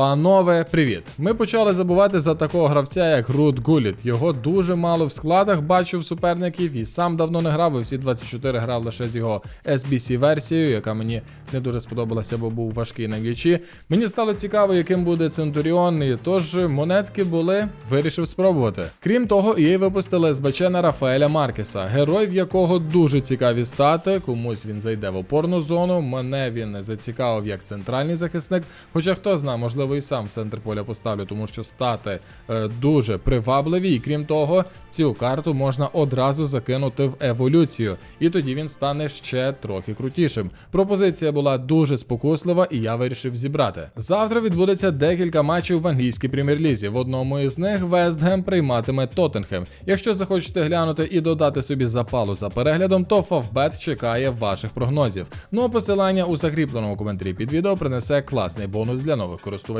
Панове, привіт! Ми почали забувати за такого гравця, як Рут Гуліт. Його дуже мало в складах бачив суперників і сам давно не грав. і Всі 24 грав лише з його SBC версією, яка мені не дуже сподобалася, бо був важкий на м'ячі. Мені стало цікаво, яким буде Центуріон, і тож монетки були, вирішив спробувати. Крім того, EA випустили СБЧ на Рафаеля Маркеса, герой, в якого дуже цікаві стати. Комусь він зайде в опорну зону. Мене він зацікавив як центральний захисник. Хоча хто знає, можливо, і сам в центр поля поставлю, тому що стати е, дуже привабливі. І крім того, цю карту можна одразу закинути в еволюцію, і тоді він стане ще трохи крутішим. Пропозиція була дуже спокуслива, і я вирішив зібрати. Завтра відбудеться декілька матчів в англійській прем'єр-лізі. В одному із них Вестгем прийматиме Тоттенхем. Якщо захочете глянути і додати собі запалу за переглядом, то Фавбет чекає ваших прогнозів. Ну а посилання у закріпленому коментарі під відео принесе класний бонус для нових користувачів.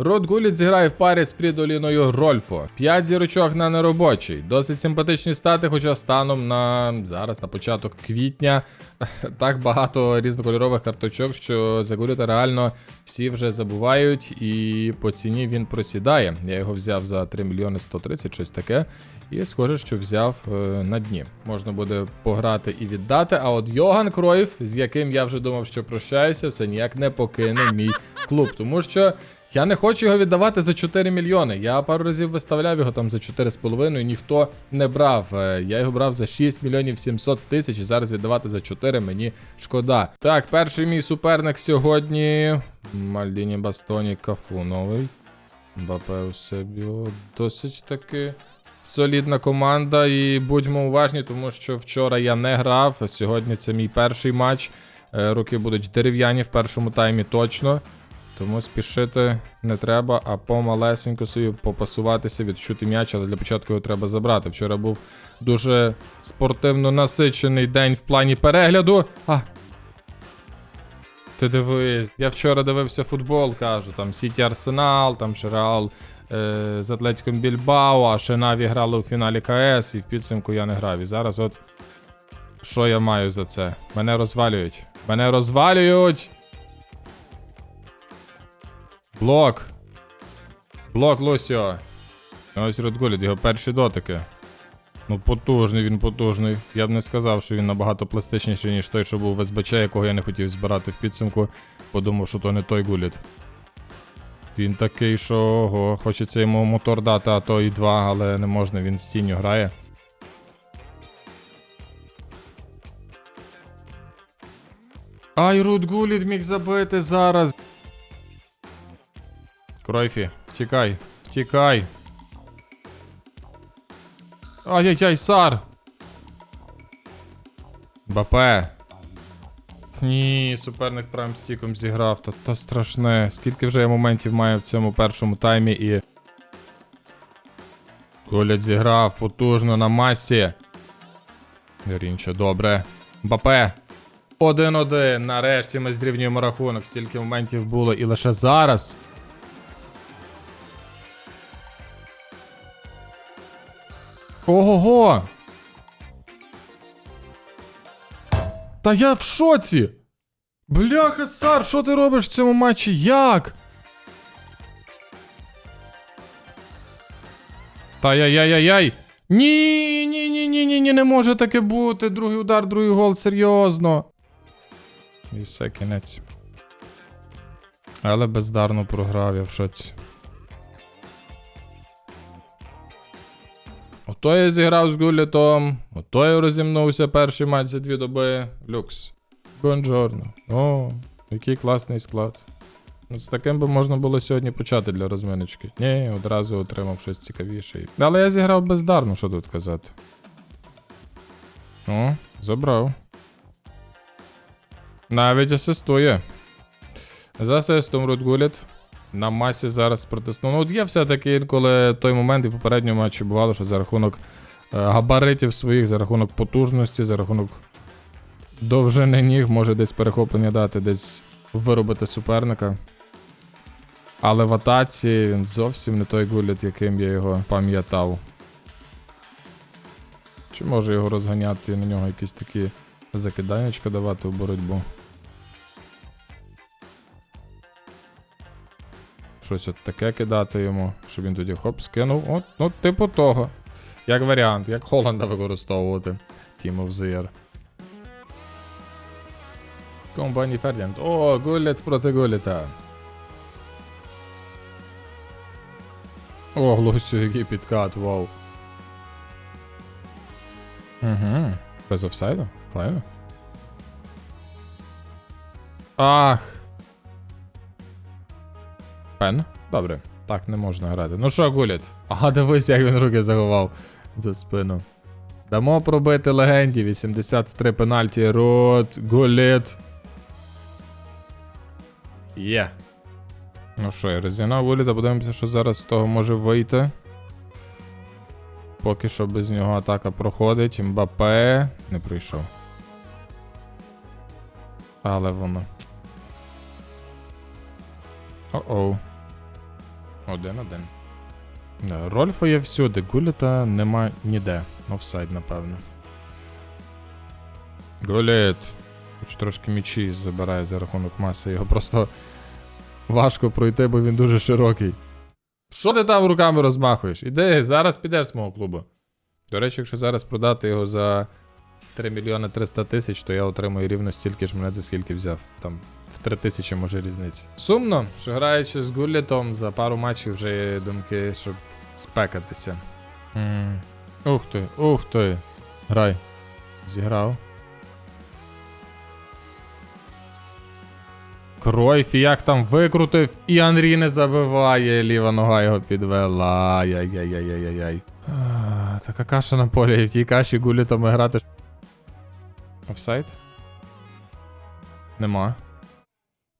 Рот Гуліт зіграє в парі з Фрідоліною Рольфо. 5 зірочок на неробочий. Досить симпатичні стати, хоча станом на зараз, на початок квітня, так багато різнокольорових карточок, що за Гуліта реально всі вже забувають, і по ціні він просідає. Я його взяв за 3 мільйони 130, щось таке. І схоже, що взяв е, на дні. Можна буде пограти і віддати. А от Йоган Кройф, з яким я вже думав, що прощаюся, все ніяк не покине мій клуб. Тому що я не хочу його віддавати за 4 мільйони. Я пару разів виставляв його там за 4,5, і ніхто не брав. Е, Я його брав за 6 мільйонів 700 тисяч і зараз віддавати за 4 мені шкода. Так, перший мій суперник сьогодні. Мальдіні Бастоні Кафу новий. Бапе у себе досить таки. Солідна команда, і будьмо уважні, тому що вчора я не грав. Сьогодні це мій перший матч. Е, Руки будуть дерев'яні в першому таймі точно. Тому спішити не треба, а помалесенько собі попасуватися, відчути м'яч, але для початку його треба забрати. Вчора був дуже спортивно насичений день в плані перегляду. А. Ти дивись, я вчора дивився футбол, кажу, там Сіті Арсенал, там ще Реал е, з Атлетиком Більбао, а ще Наві грали у фіналі КС, і в підсумку я не грав. І зараз от. Що я маю за це? Мене розвалюють. Мене розвалюють! Блок. Блок Лусіо. Ось Рудгуліт, його перші дотики. Ну, потужний він потужний. Я б не сказав, що він набагато пластичніший, ніж той, що був в СБЧ, якого я не хотів збирати в підсумку. Подумав, що то не той гуліт. Він такий, що ого, хочеться йому мотор дати, а то і два, але не можна, він з тінню грає. Ай, Рудгуліт міг забити зараз. Кройфі, втікай, втікай. Ай-яй-яй, Сар! Бапе. Ні, суперник прайм стіком зіграв, то, то страшне. Скільки вже я моментів маю в цьому першому таймі і. Колять зіграв потужно на масі. Рінчо, добре. Бапе. 1-1. Нарешті ми зрівнюємо рахунок. Стільки моментів було і лише зараз. Ого-го! Та я в шоці! Бляха, Сар, що ти робиш в цьому матчі? Як? Та яй-яй-яй-яй! Ні, ні, ні, ні, ні, ні, не може таке бути. Другий удар, другий гол, серйозно. І все, кінець. Але бездарно програв, я в шоці. Ото я зіграв з Гулітом, ото я розімнувся перший матч за дві доби. Люкс. Бонжорно. О, який класний склад. Ну, з таким би можна було сьогодні почати для розминочки. Ні, одразу отримав щось цікавіше. Але я зіграв бездарно, що тут казати. О, забрав. Навіть асистує. За асистом Рудгуліт. На масі зараз протиснув. Ну, от є все-таки інколи той момент і в попередньому матчі бувало, що за рахунок е, габаритів своїх, за рахунок потужності, за рахунок довжини ніг може десь перехоплення дати, десь виробити суперника. Але в атаці він зовсім не той гуліт, яким я його пам'ятав. Чи може його розганяти і на нього якісь такі закиданечка давати в боротьбу? Щось от таке кидати йому, щоб він тоді хоп скинув. От, ну, типу того. Як варіант, як Холланда використовувати. Team of the Year. Компанії Фердіант. О, Гуліт проти Гуліта. О, Глусю, який підкат, вау. Угу. Без офсайду? Файно. Ах. Пен. Добре. Так не можна грати. Ну що, Гуліт? Ага, дивись, як він руки заховав за спину. Дамо пробити легенді. 83 пенальті. Рот, Гуліт. Є. Ну що, я розігнав Гуліта, подивимося, що зараз з того може вийти. Поки що без нього атака проходить. Мбапе не прийшов. Але воно. О-оу. Один-один. Рольфа є всюди, Гуліта нема ніде. Офсайд, напевно. Гуліт. Хоч трошки мічі забирає за рахунок маси. Його просто важко пройти, бо він дуже широкий. Що ти там руками розмахуєш? Іди, зараз підеш з мого клубу. До речі, якщо зараз продати його за 3 мільйони 300 тисяч, то я отримую рівно стільки ж монет, за скільки взяв. Там в 3 тисячі може різниця. Сумно, що граючи з Гуллітом, за пару матчів вже є думки, щоб спекатися. м Ух ти, ух ти. Грай. Зіграв. Кройф, як там викрутив, і Анрі не забиває, ліва нога його підвела. Яй-яй-яй-яй-яй. А, Така каша на полі, і в тій каші гулітами грати. Офсайд? Нема.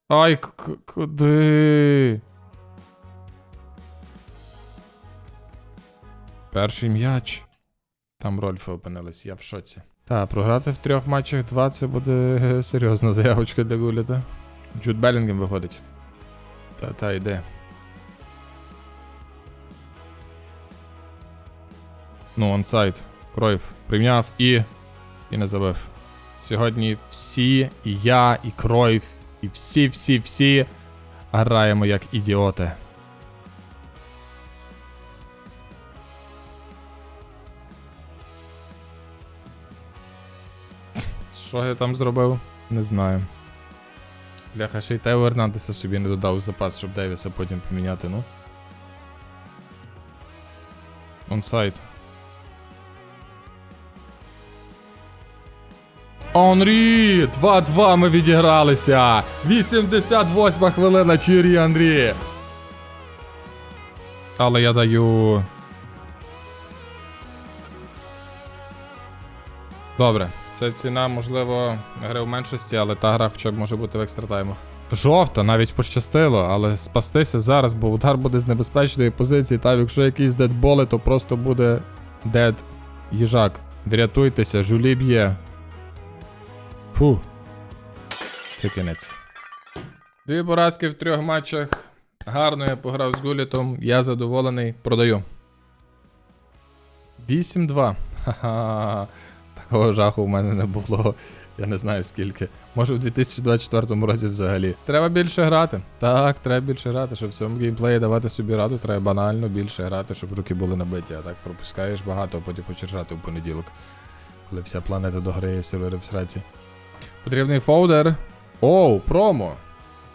Ай, к- куди? Перший м'яч. Там Рольфи опинились, я в шоці. Та, програти в трьох матчах два це буде серйозна заявочка для Гуліта. Джуд Белінгем виходить. Та, та йде. Ну, онсайд. Кройф прийняв і. І не забив. Сьогодні всі, і я, і Кройф, і всі, всі, всі граємо як ідіоти. Що я там зробив? Не знаю. Бляха, ще й Тео Ернандеса собі не додав запас, щоб Девіса потім поміняти, ну. Онсайд. Онрі! 2-2 ми відігралися! 88 хвилина Чірі Андрі. Але я даю. Добре, це ціна, можливо, гри в меншості, але та гра хоча б може бути в екстратаймах. Жовта, навіть пощастило, але спастися зараз, бо удар буде з небезпечної позиції. Там, якщо якийсь дедболи, то просто буде дед їжак. Врятуйтеся, жулі б'є. Фу. Це кінець. Дві поразки в трьох матчах. Гарно я пограв з Гулітом. Я задоволений. Продаю. 8-2. Ха-ха. Такого жаху в мене не було. Я не знаю скільки. Може в 2024 році взагалі. Треба більше грати. Так, треба більше грати, щоб в цьому геймплеї давати собі раду, треба банально більше грати, щоб руки були набиті. А так пропускаєш багато, а потім хочеш грати в понеділок. Коли вся планета дограє сервери в сраці. Потрібний фолдер. Оу, промо.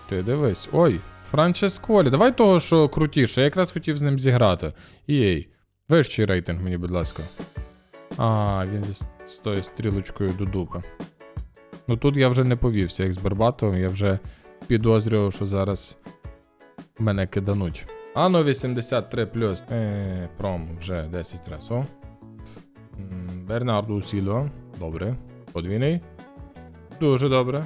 Ти дивись. Ой, Франческолі. Давай того, що крутіше. Я якраз хотів з ним зіграти. Єй. Вищий рейтинг мені, будь ласка. А, він зі з тою стрілочкою до дупа. Ну тут я вже не повівся, як з Барбатовим, я вже підозрював, що зараз мене кидануть. Ано 83 плюс. Е, пром вже 10 раз. О. М, Бернарду Сіло. Добре. Подвійний. Дуже добре.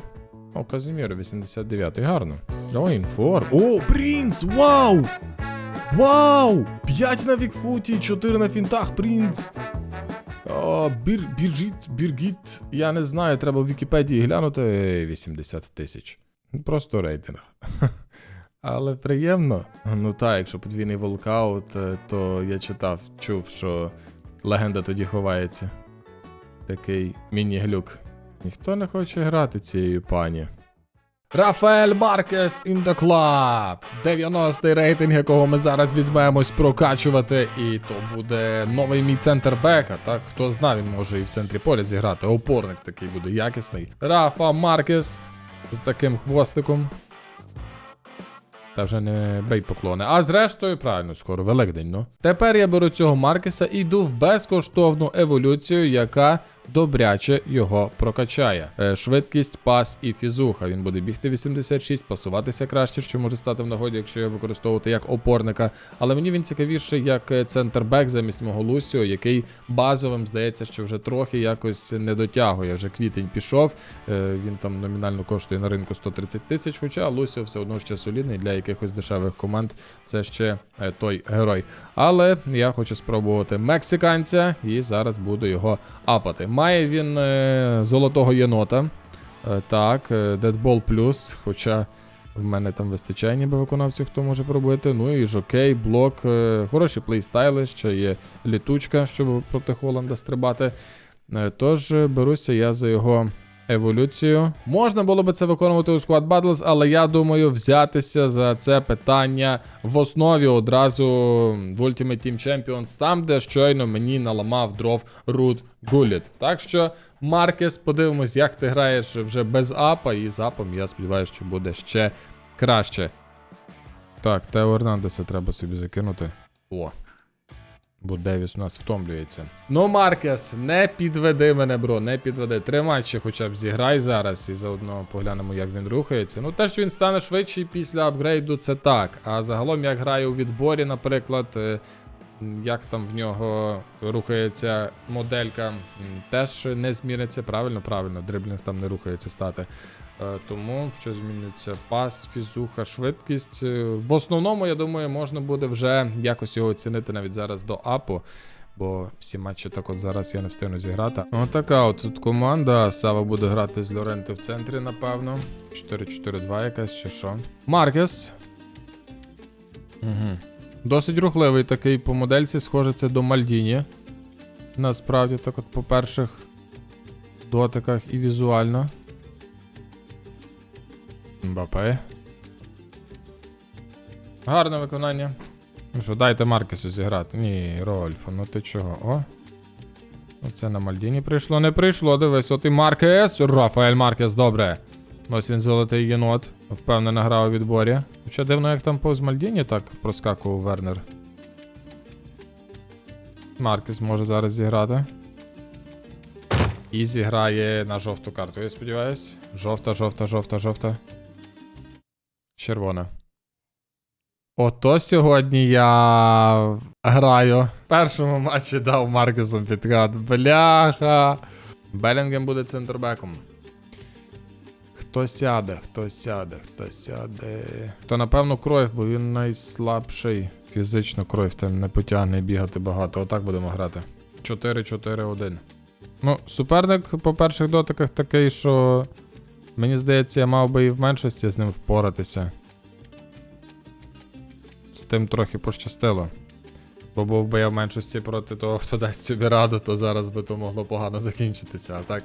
О, Казиміро 89 гарно. О, інфор. О, Принц! Вау! Вау! 5 на Вікфуті, 4 на фінтах, Принц. О, бір, біржіт, біргіт. Я не знаю, треба в Вікіпедії глянути. 80 тисяч. Просто рейтинг. Але приємно. Ну так, якщо подвійний волкаут, е, то я читав, чув, що легенда тоді ховається. такий міні-глюк. Ніхто не хоче грати цією пані. Рафаель Маркес in the club. 90-й рейтинг, якого ми зараз візьмемось прокачувати. І то буде новий мій центр бека. Так, хто знає, він може і в центрі поля зіграти. Опорник такий буде якісний. Рафа Маркес з таким хвостиком. Та вже не бей поклони. А зрештою, правильно, скоро Великдень, ну. Тепер я беру цього Маркеса і йду в безкоштовну еволюцію, яка добряче його прокачає. Е, швидкість, пас і фізуха. Він буде бігти 86, пасуватися краще, що може стати в нагоді, якщо його використовувати як опорника. Але мені він цікавіше як е, центрбек замість мого Лусіо, який базовим здається, що вже трохи якось не дотягує. Вже квітень пішов. Е, Він там номінально коштує на ринку 130 тисяч, хоча Лусіо все одно ще солідний для якихось дешевих команд. Це ще той герой. Але я хочу спробувати мексиканця і зараз буду його апати. Має він е, золотого єнота. Е, так, е, Deadball Plus, хоча. В мене там вистачає ніби виконавців, хто може пробити. Ну і жокей, блок, е, хороші плейстайли, ще є літучка, щоб проти Холланда стрибати. Е, Тож е, беруся я за його еволюцію. Можна було би це виконувати у Squad Battles, але я думаю взятися за це питання в основі одразу в Ultimate Team Champions, там, де щойно мені наламав дров Рут Гуліт. Так що, Маркес, подивимось, як ти граєш вже без апа, і з апом я сподіваюся, що буде ще краще. Так, Тео Ернандеса треба собі закинути. О. Бо Девіс у нас втомлюється. Ну, Маркес, не підведи мене, бро, не підведи. Три матчі хоча б зіграй зараз і заодно поглянемо, як він рухається. Ну, те, що він стане швидший після апгрейду, це так. А загалом, як грає у відборі, наприклад, е, як там в нього рухається моделька, теж не зміниться. Правильно, правильно, дриблінг там не рухається стати. Е, Тому що зміниться пас, фізуха, швидкість. Е, В основному, я думаю, можна буде вже якось його оцінити навіть зараз до апу. Бо всі матчі так от зараз я не встигну зіграти. Отака от тут команда. Сава буде грати з Лоренти в центрі, напевно. 4-4-2 якась чи що. Маркес. Угу. Досить рухливий такий по модельці, схоже, це до Мальдіні. Насправді, так от по перших дотиках і візуально. Мбапе. Гарне виконання. Ну що, дайте Маркесу зіграти. Ні, Рольфо, ну ти чого? О. Оце на Мальдіні прийшло, не прийшло. Дивись, от і Маркес. Рафаель Маркес, добре. Ось він золотий єнот. Впевнено грав у відборі. Хоча дивно, як там повз Мальдіні так проскакував Вернер. Маркес може зараз зіграти. І зіграє на жовту карту, я сподіваюсь. Жовта, жовта, жовта, жовта. Червона. Ото сьогодні я граю. В першому матчі дав Маркесом підкат. Бляха. Белінгем буде центрбеком. Хто сяде, хто сяде, хто сяде. То напевно Кройф, бо він найслабший. Фізично Кройф там не потягне бігати багато. Отак будемо грати. 4-4-1. Ну, суперник по перших дотиках такий, що мені здається, я мав би і в меншості з ним впоратися. З тим трохи пощастило. Бо був би я в меншості проти того, хто дасть собі раду, то зараз би то могло погано закінчитися. А так.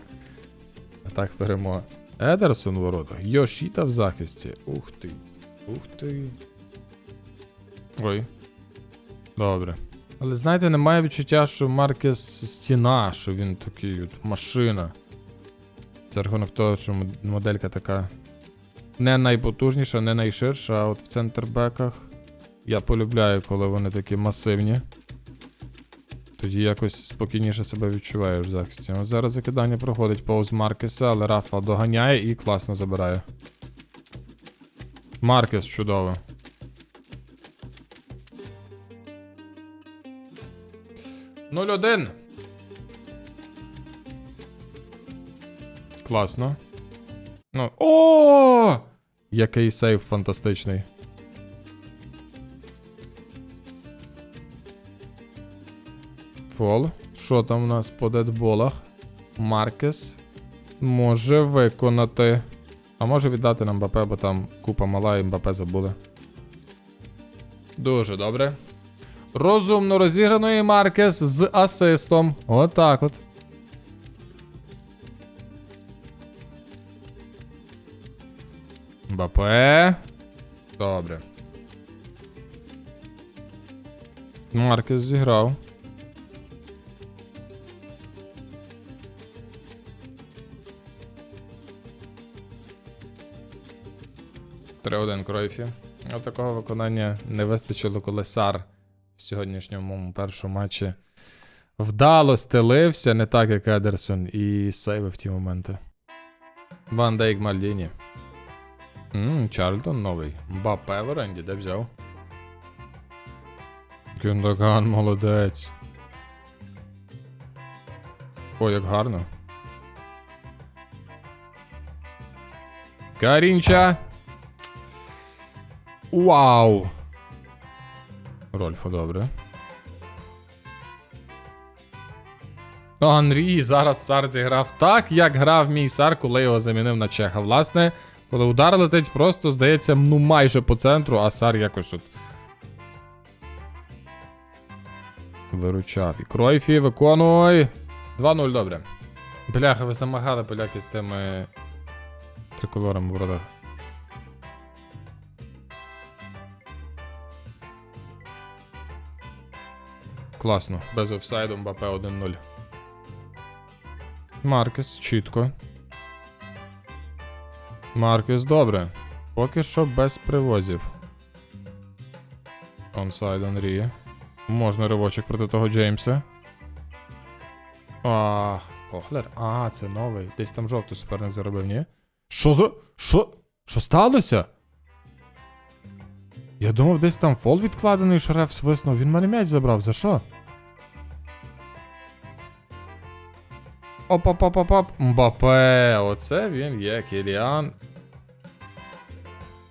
А так перемога. Едерсон в воротах. Йошіта в захисті. Ух ти. Ух ти. Ой. Добре. Але знаєте, немає відчуття, що Маркес стіна, що він такий от машина. Це рахунок того, що моделька така не найпотужніша, не найширша, а от в центрбеках. Я полюбляю, коли вони такі масивні. Тоді якось спокійніше себе відчуваєш в захисті. Зараз закидання проходить повз Маркеса, але Рафа доганяє і класно забирає. Маркес чудово. Нуль один. Класно. Ну. О! Який сейф фантастичний. дедфол. Що там у нас по дедболах? Маркес може виконати. А може віддати нам МБП, бо там купа мала і МБП забули. Дуже добре. Розумно розіграної Маркес з асистом. Отак от, от. Мбапе. Добре. Маркес зіграв. Три один Кройфі. От такого виконання не вистачило, коли Сар в сьогоднішньому першому матчі вдало стелився, не так як Едерсон, і сейвив ті моменти. Ван Дейк Мальдіні. Ммм, Чарльтон новий. Мбапе в оренді, де взяв? Кюндаган, молодець. О, як гарно. Карінча. Вау. Рольфо, добре. Анрій зараз Сар зіграв так, як грав мій Сар, коли його замінив на Чеха. Власне, коли удар летить, просто здається, ну майже по центру, а Сар якось от. Виручав. І Кройфі, виконуй. 2-0, добре. Бляха, ви замагали поляки з тими триколорами в воротах. Класно. Без офсайду Мбапе 1-0. Маркес, чітко. Маркес, добре. Поки що без привозів. Онсайд Анрі. Можна ривочок проти того Джеймса. А, Кохлер. А, це новий. Десь там жовтий суперник заробив, ні? Що за. Що? Що сталося? Я думав, десь там фол відкладений, шереф свиснув. Він мене м'яч забрав. За що? Оп-оп-оп-оп-оп. Мбапе. Оце він є, Кіліан.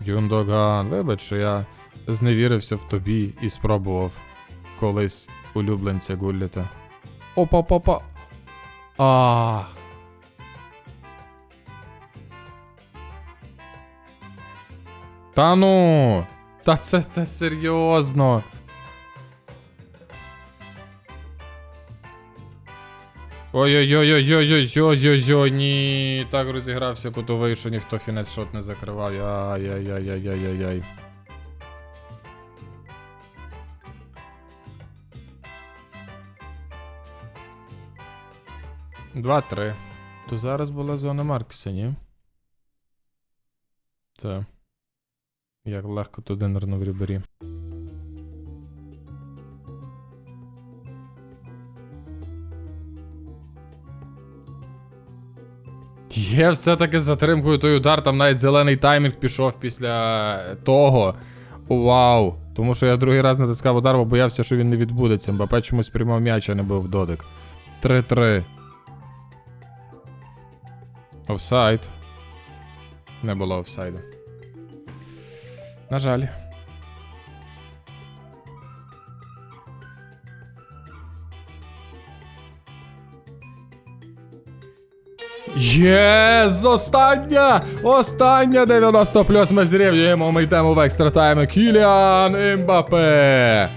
Юндоган. Вибач, що я зневірився в тобі і спробував колись улюбленця гулляти. Опа-опа-опа. Ах. Та ну. Та це те серйозно. Ой-ой-ой-ой-ой-ой-ой-ой, ні. Так розігрався кутовий, що ніхто фінець шот не закривав. Ай-яй-яй-яй-яй-яй. Два-три. То зараз була зона Маркса, ні? Це. Як легко туди нирнув Рібері. Є все-таки з затримкою той удар, там навіть зелений таймінг пішов після того. Вау. Тому що я другий раз натискав удар, бо боявся, що він не відбудеться. Мбапе чомусь приймав м'яч, а не був додик. 3-3. Офсайд. Не було офсайду. На жаль. Єс! Остання! Остання 90 плюс ми зрівнюємо. Ми йдемо в екстра тайм. Кіліан Імбапе.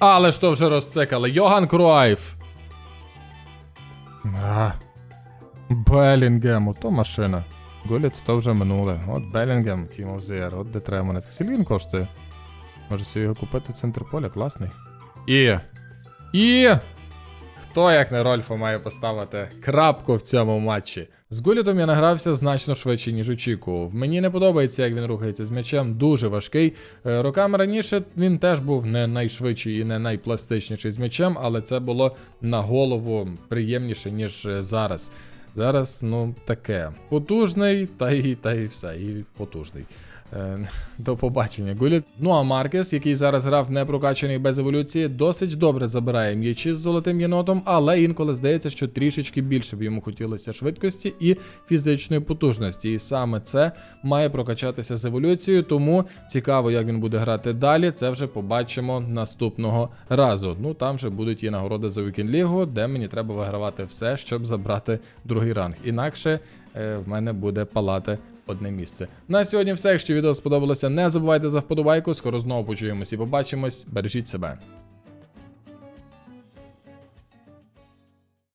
Але ж то вже розцикали. Йоган Круайф. А. Белінгем, ото машина. Гуліт то вже минуле. От Белінгем, Team of от де треба монетка. Скільки він коштує? Може собі його купити в центр поля, класний. І. І. Хто, як не Рольфо, має поставити крапку в цьому матчі? З Гулітом я награвся значно швидше, ніж очікував. Мені не подобається, як він рухається з м'ячем, дуже важкий. Е, Роками раніше він теж був не найшвидший і не найпластичніший з м'ячем, але це було на голову приємніше, ніж е, зараз. Зараз, ну, таке. Потужний, та й та й все, і потужний. Е, До побачення, Гуліт. Ну а Маркес, який зараз грав не прокачаний без еволюції, досить добре забирає м'ячі з золотим єнотом, але інколи здається, що трішечки більше б йому хотілося швидкості і фізичної потужності. І саме це має прокачатися з еволюцією. Тому цікаво, як він буде грати далі. Це вже побачимо наступного разу. Ну там же будуть і нагороди за League, де мені треба вигравати все, щоб забрати другий ранг. Інакше е, в мене буде палати одне місце. На сьогодні все. Якщо відео сподобалося, не забувайте за вподобайку. Скоро знову почуємось і побачимось. Бережіть себе.